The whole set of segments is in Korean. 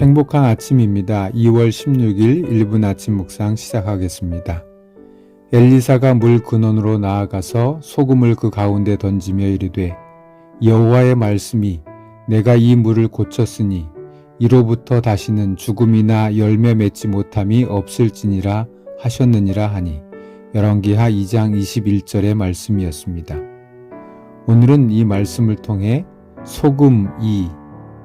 행복한 아침입니다. 2월 16일 1분 아침 묵상 시작하겠습니다. 엘리사가 물 근원으로 나아가서 소금을 그 가운데 던지며 이르되 여호와의 말씀이 내가 이 물을 고쳤으니 이로부터 다시는 죽음이나 열매 맺지 못함이 없을지니라 하셨느니라 하니 열왕기하 2장 21절의 말씀이었습니다. 오늘은 이 말씀을 통해 소금 이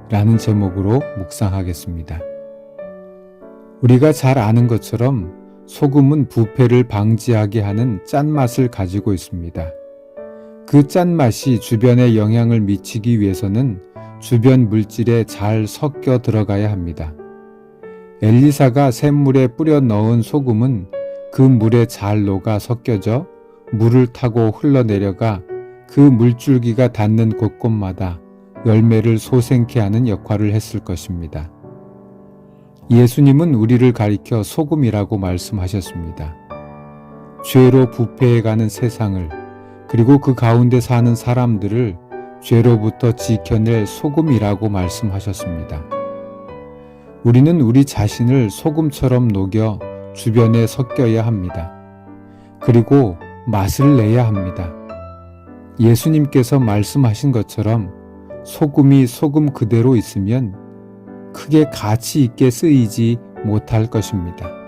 라는 제목으로 묵상하겠습니다. 우리가 잘 아는 것처럼 소금은 부패를 방지하게 하는 짠맛을 가지고 있습니다. 그 짠맛이 주변에 영향을 미치기 위해서는 주변 물질에 잘 섞여 들어가야 합니다. 엘리사가 샘물에 뿌려 넣은 소금은 그 물에 잘 녹아 섞여져 물을 타고 흘러내려가 그 물줄기가 닿는 곳곳마다 열매를 솟생케 하는 역할을 했을 것입니다. 예수님은 우리를 가리켜 소금이라고 말씀하셨습니다. 죄로 부패해가는 세상을 그리고 그 가운데 사는 사람들을 죄로부터 지켜낼 소금이라고 말씀하셨습니다. 우리는 우리 자신을 소금처럼 녹여 주변에 섞여야 합니다. 그리고 맛을 내야 합니다. 예수님께서 말씀하신 것처럼 소금이 소금 그대로 있으면 크게 가치 있게 쓰이지 못할 것입니다.